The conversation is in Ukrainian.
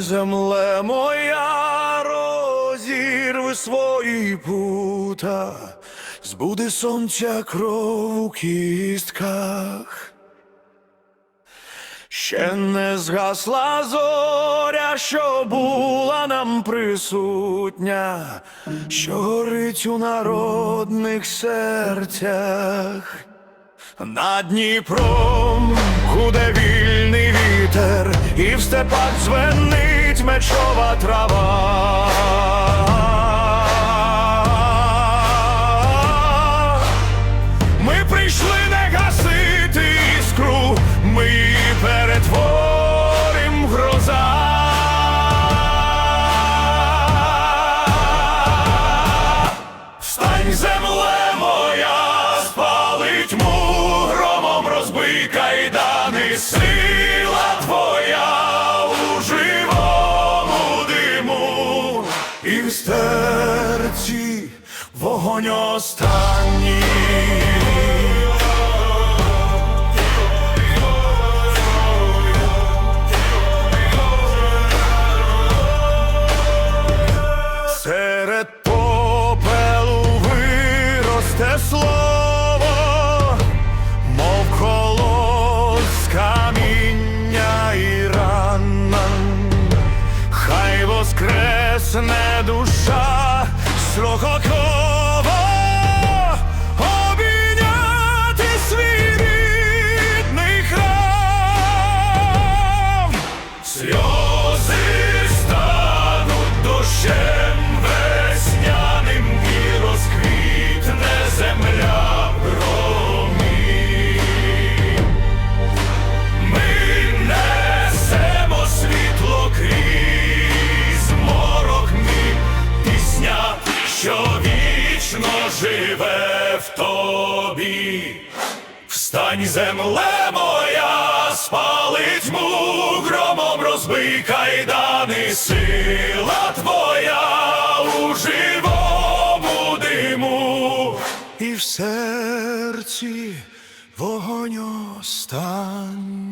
земле моя, розірви свої пута, збуди сонця кров у кістках. Ще не згасла зоря, що була нам присутня, що горить у народних серцях. Над Дніпром вільний вітер, і в степах звенить мечова трава. Ми прийшли не гасити іскру, ми перетворим гроза. Встань, земле тьму, громом розбий кайдани, сила твоя і в серці вогонь останній. Серед попелу виросте слово, 洛克克 живе в тобі. Встань, земле моя, спали тьму, громом розбий кайдани, сила твоя у живому диму, і в серці вогонь останній.